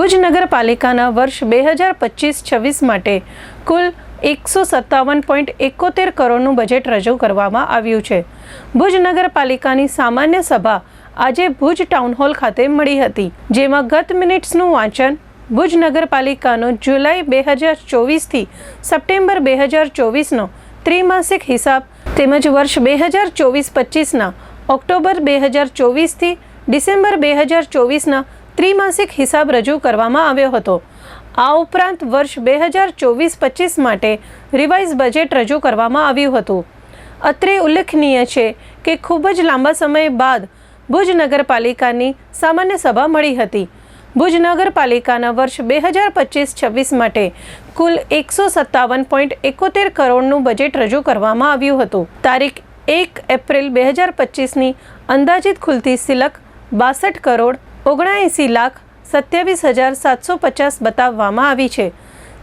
ભુજ નગરપાલિકાના વર્ષ બે હજાર પચીસ છવ્વીસ માટે કુલ એકસો સત્તાવન પોઈન્ટ એકોતેર કરોડનું બજેટ રજૂ કરવામાં આવ્યું છે. ભુજ નગરપાલિકાની સામાન્ય સભા આજે ભુજ ટાઉન હોલ ખાતે મળી હતી, જેમાં ગત મિનિટ્સનું વાંચન ભુજ નગરપાલિકાનો જુલાઈ બે હજાર ચોવીસથી સપ્ટેમ્બર બે હજાર ચોવીસનો ત્રિમાસિક હિસાબ તેમજ વર્ષ બે હજાર ચોવીસ પચીસના ઓક્ટોબર બે હજાર ચોવીસથી ડિસેમ્બર બે હજાર ચોવીસના ત્રિમાસિક હિસાબ રજૂ કરવામાં આવ્યો હતો. આ ઉપરાંત વર્ષ બે હજાર ચોવીસ પચીસ માટે રિવાઇઝ બજેટ રજૂ કરવામાં આવ્યું હતું. અત્રે ઉલ્લેખનીય છે કે ખૂબ જ લાંબા સમય બાદ ભુજ નગરપાલિકાની સામાન્ય સભા મળી હતી. ભુજ નગરપાલિકાના વર્ષ બે હજાર પચીસ છવ્વીસ માટે કુલ એકસો સત્તાવન પોઈન્ટ એકોતેર કરોડનું બજેટ રજૂ કરવામાં આવ્યું હતું. તારીખ એક એપ્રિલ બે હજાર પચીસની અંદાજિત ખુલતી સિલક બાસઠ કરોડ ઓગણએંસી લાખ સત્યાવીસ હજાર સાતસો પચાસ બતાવવામાં આવી છે.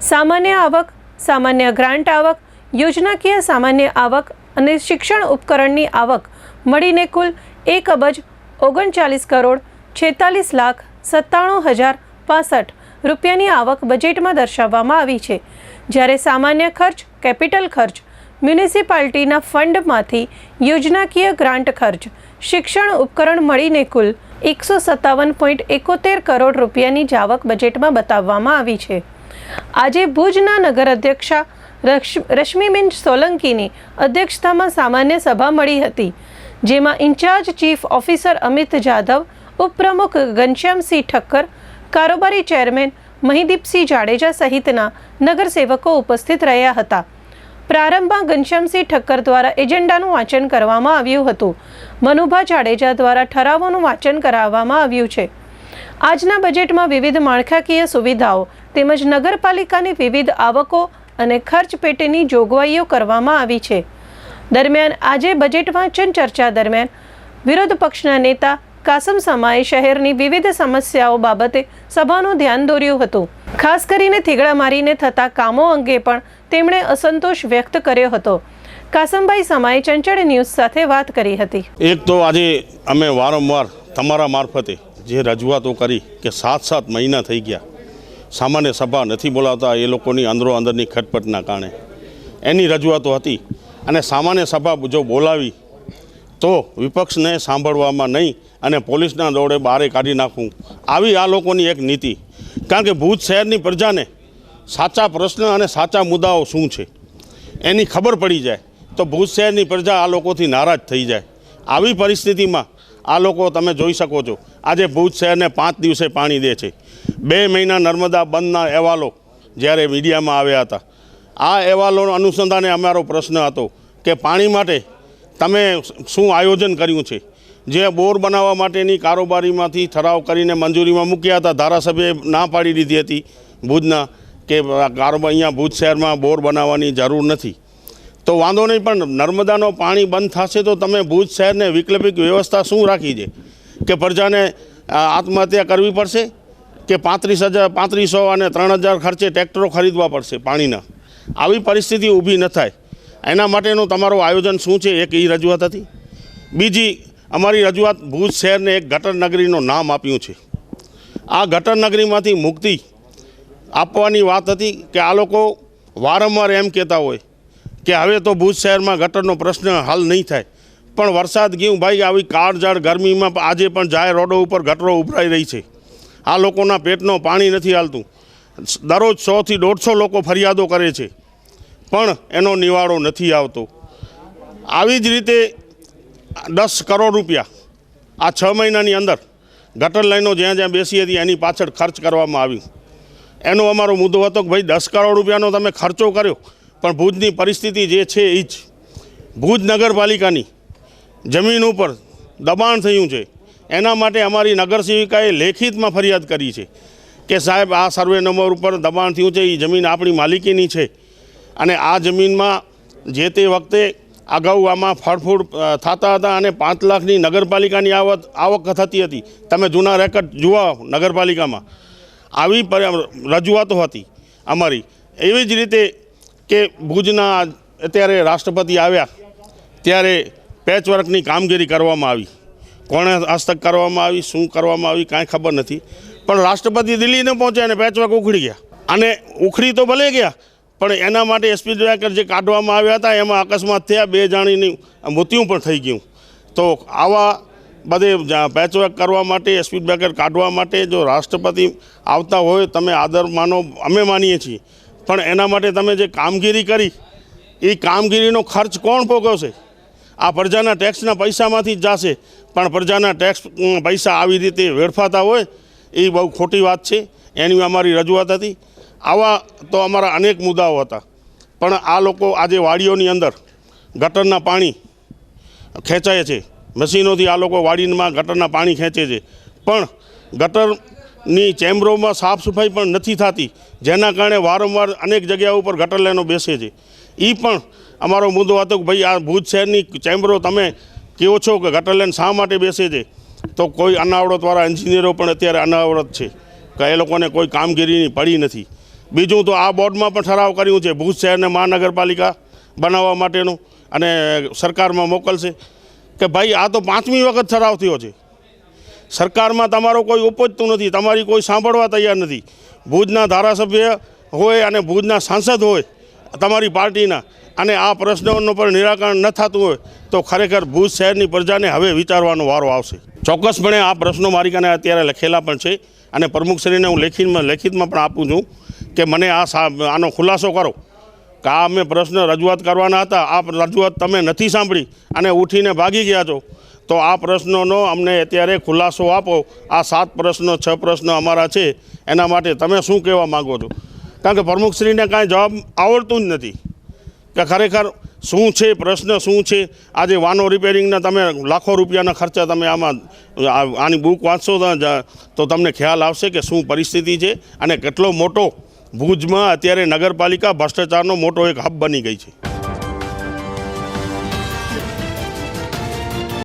સામાન્ય આવક, સામાન્ય ગ્રાન્ટ આવક, યોજનાકીય સામાન્ય આવક અને શિક્ષણ ઉપકરણની આવક મળીને કુલ એક અબજ ઓગણચાલીસ કરોડ છેતાલીસ લાખ સત્તાણું હજાર પાસઠ રૂપિયાની આવક બજેટમાં દર્શાવવામાં આવી છે. જ્યારે સામાન્ય ખર્ચ, કેપિટલ ખર્ચ, મ્યુનિસિપાલિટીના ફંડમાંથી યોજનાકીય ગ્રાન્ટ ખર્ચ, શિક્ષણ ઉપકરણ મળીને કુલ એકસો સત્તાવન પોઈન્ટ એકોતેર કરોડ રૂપિયાની જાવક બજેટમાં બતાવવામાં આવી છે. આજે ભુજના નગર અધ્યક્ષા રશ- રશ્મિબેન સોલંકીની અધ્યક્ષતામાં સામાન્ય સભા મળી હતી, જેમાં in charge chief officer Amit Jadhav, ઉપપ્રમુખ ઘનશ્યામસિંહ ઠક્કર, કારોબારી ચેરમેન મહિદીપસિંહ જાડેજા સહિતના નગરસેવકો ઉપસ્થિત રહ્યા હતા. પ્રારંભમાં ઘનશ્યામસિંહ ઠક્કર દ્વારા એજન્ડાનું વાંચન કરવામાં આવ્યું હતું. મનુભા જાડેજા દ્વારા ઠરાવોનું વાંચન કરાવવામાં આવ્યું છે. આજના બજેટમાં વિવિધ માળખાકીય સુવિધાઓ તેમજ નગરપાલિકાની વિવિધ આવકો અને ખર્ચ પેટેની જોગવાઈઓ કરવામાં આવી છે. દરમિયાન આજે બજેટ વાંચન ચર્ચા દરમિયાન વિરોધ પક્ષના નેતા કાસમ સમાએ શહેરની વિવિધ સમસ્યાઓ બાબતે સભાનું ધ્યાન દોર્યું હતું. ખાસ કરીને થીગડા મારીને થતા કામો અંગે પણ તેમણે અસંતોષ વ્યક્ત કર્યો હતો. કાસમભાઈ સમાએ ચંચળ ન્યૂઝ સાથે વાત કરી હતી. એક તો આજે અમે વારંવાર તમારા મારફતે જે રજૂઆતો કરી કે સાત સાત મહિના થઈ ગયા, સામાન્ય સભા નથી બોલાવતા એ લોકોની અંદરો અંદરની ખટપટના કારણે. એની રજૂઆતો હતી અને સામાન્ય સભા જો બોલાવી તો વિપક્ષને સાંભળવામાં નહીં અને પોલીસના દોડે બારે કાઢી નાખવું. આવી આ લોકોની એક નીતિ. કારણ કે ભૂજ શહેરની પ્રજાને સાચા પ્રશ્ન અને સાચા મુદ્દાઓ શું છે? એની ખબર પડી જાય. તો ભુજ શહેરની પ્રજા આ લોકોથી નારાજ થઈ જાય. આવી પરિસ્થિતિમાં આ લોકો તમે જોઈ શકો છો, આજે ભુજ શહેરને પાંચ દિવસે પાણી દે છે. બે મહિના નર્મદા બંધના અહેવાલો જ્યારે મીડિયામાં આવ્યા હતા. આ અહેવાલો અનુસંધાને અમારો પ્રશ્ન હતો કે પાણી માટે તમે શું આયોજન કર્યું છે? જે બોર બનાવવા માટેની કારોબારીમાંથી ઠરાવ કરીને મંજૂરીમાં મૂક્યા હતા, ધારાસભ્યએ ના પાડી દીધી હતી ભુજના કે કારોબાર અહીંયા ભુજ શહેરમાં બોર બનાવવાની જરૂર નથી. તો વાંધો નહીં, પણ નર્મદાનો પાણી બંધ થશે તો તમે ભુજ શહેરને વૈકલ્પિક વ્યવસ્થા શું રાખી છે? કે પ્રજાને આત્મહત્યા કરવી પડશે? કે પાંત્રીસ હજાર, પાંત્રીસો અને ત્રણ હજાર ખર્ચે ટ્રેક્ટરો ખરીદવા પડશે પાણીના? આવી પરિસ્થિતિ ઊભી ન થાય. એના માટેનું તમારું આયોજન શું છે? એક એ રજૂઆત હતી. બીજી, અમારી રજૂઆત ભુજ શહેરને એક ગટર નગરીનું નામ આપ્યું છે. આ ગટર નગરીમાંથી મુક્તિ આપવાની વાત હતી કે આ લોકો વારંવાર એમ કહેતા હોય કે હવે તો ભુજ શહેરમાં ગટરનો પ્રશ્ન હલ નહીં થાય. પણ વરસાદ ગયું ભાઈ, આવી કાળઝાળ ગરમીમાં આજે પણ જાહેર રોડો ઉપર ગટરો ઉભરાઈ રહી છે. આ લોકોના પેટનો પાણી નથી હાલતું. દરરોજ સોથી દોઢસો લોકો ફરિયાદો કરે છે. પણ એનો નિવાડો નથી આવતો. આવી જ રીતે દસ કરોડ રૂપિયા આ છ મહિનાની અંદર ગટર લાઈનો જ્યાં જ્યાં બેસી હતી એની પાછળ ખર્ચ કરવામાં આવ્યું. એનો અમારો મુદ્દો હતો કે ભાઈ દસ કરોડ રૂપિયાનો તમે ખર્ચો કર્યો. પણ ભુજની પરિસ્થિતિ જે છે એ જ. ભુજ નગરપાલિકાની જમીન ઉપર દબાણ થયું છે. એના માટે અમારી નગરસેવિકાએ લેખિતમાં ફરિયાદ કરી છે કે સાહેબ, આ સર્વે નંબર ઉપર દબાણ થયું છે, એ જમીન આપણી માલિકીની છે. અને આ જમીનમાં જે તે વખતે અગાઉ આમાં ફળફૂડ થતા હતા અને પાંચ લાખની નગરપાલિકાની આવક આવક થતી હતી. તમે જૂના રેકર્ડ જુઓ નગરપાલિકામાં. આવી રજૂઆતો હતી અમારી. એવી જ રીતે કે ભુજના અત્યારે રાષ્ટ્રપતિ આવ્યા, ત્યારે પેચવર્કની કામગીરી કરવામાં આવી. કોણે હસ્તક કરવામાં આવી, શું કરવામાં આવી, કાંઈ ખબર નથી. પણ રાષ્ટ્રપતિ દિલ્હીને પહોંચ્યા અને પેચવર્ક ઉખડી ગયા. અને ઉખડી તો ભલે ગયા, પણ એના માટે સ્પીડ બ્રેકર જે કાઢવામાં આવ્યા હતા, એમાં અકસ્માત થયા, બે જાણીની મૃત્યુ પણ થઈ ગયું. તો આવા બધે પેચવર્ક કરવા માટે સ્પીડ બ્રેકર કાઢવા માટે જો રાષ્ટ્રપતિ આવતા હોય, તમે આદર માનો, અમે માનીએ છીએ. પણ એના માટે તમે જે કામગીરી કરી એ કામગીરીનો ખર્ચ કોણ ભોગવશે? આ પ્રજાના ટેક્સના પૈસામાંથી જ જશે. પણ પ્રજાના ટેક્સ પૈસા આવી રીતે વેડફાતા હોય, એ બહુ ખોટી વાત છે. એની અમારી રજૂઆત હતી. આવા તો અમારા અનેક મુદ્દાઓ હતા. પણ આ લોકો આજે વાડીઓની અંદર ગટરના પાણી ખેંચાય છે. મશીનોથી આ લોકો વાડીમાં ગટરના પાણી ખેંચે છે. પણ ગટરની ચેમ્બરોમાં સાફ સફાઈ પણ નથી થતી, જેના કારણે વારંવાર અનેક જગ્યાઓ ઉપર ગટર લાઈનો બેસે છે. એ પણ અમારો મુદ્દો હતો કે ભાઈ આ ભુજ શહેરની ચેમ્બરો તમે કહો છો કે ગટર લાઈન શા માટે બેસે છે? તો કોઈ અનાવડતવાળા એન્જિનિયરો પણ અત્યારે અનાવડત છે, કે એ લોકોને કોઈ કામગીરીની પડી નથી. બીજું તો આ બોર્ડમાં પણ ઠરાવ કર્યું છે, ભુજ શહેરને મહાનગરપાલિકા બનાવવા માટેનું અને સરકારમાં મોકલશે, કે ભાઈ આ તો પાંચમી વખત ઠરાવ થયો છે. સરકારમાં તમારો કોઈ ઉપજતું નથી, તમારી કોઈ સાંભળવા તૈયાર નથી. ભુજના ધારાસભ્ય હોય અને ભુજના સાંસદ હોય તમારી પાર્ટીના, અને આ પ્રશ્નોનું પણ નિરાકરણ ન થતું હોય તો ખરેખર ભુજ શહેરની પ્રજાને હવે વિચારવાનો વારો આવશે. ચોક્કસપણે આ પ્રશ્નો મારી કને અત્યારે લખેલા પણ છે, અને પ્રમુખશ્રીને હું લેખિતમાં લેખિતમાં પણ આપું છું કે મને આ આનો ખુલાસો કરો. કે આ અમે પ્રશ્ન રજૂઆત કરવાના હતા, આ રજૂઆત તમે નથી સાંભળી, અને ઉઠીને ભાગી ગયા છો. તો આ પ્રશ્નોનો અમને અત્યારે ખુલાસો આપો. આ સાત પ્રશ્નો, છ પ્રશ્નો અમારા છે. એના માટે તમે શું કહેવા માગો છો? કારણ કે પ્રમુખશ્રીને કાંઈ જવાબ આવડતું જ નથી. કે ખરેખર શું છે, પ્રશ્ન શું છે? આજે વાનો રિપેરિંગના તમે લાખો રૂપિયાના ખર્ચા તમે આમાં આની બુક વાંચશો તો તમને ખ્યાલ આવશે કે શું પરિસ્થિતિ છે અને કેટલો મોટો ભુજમાં અત્યારે નગરપાલિકા ભ્રષ્ટાચારનો મોટો એક હબ બની ગઈ છે.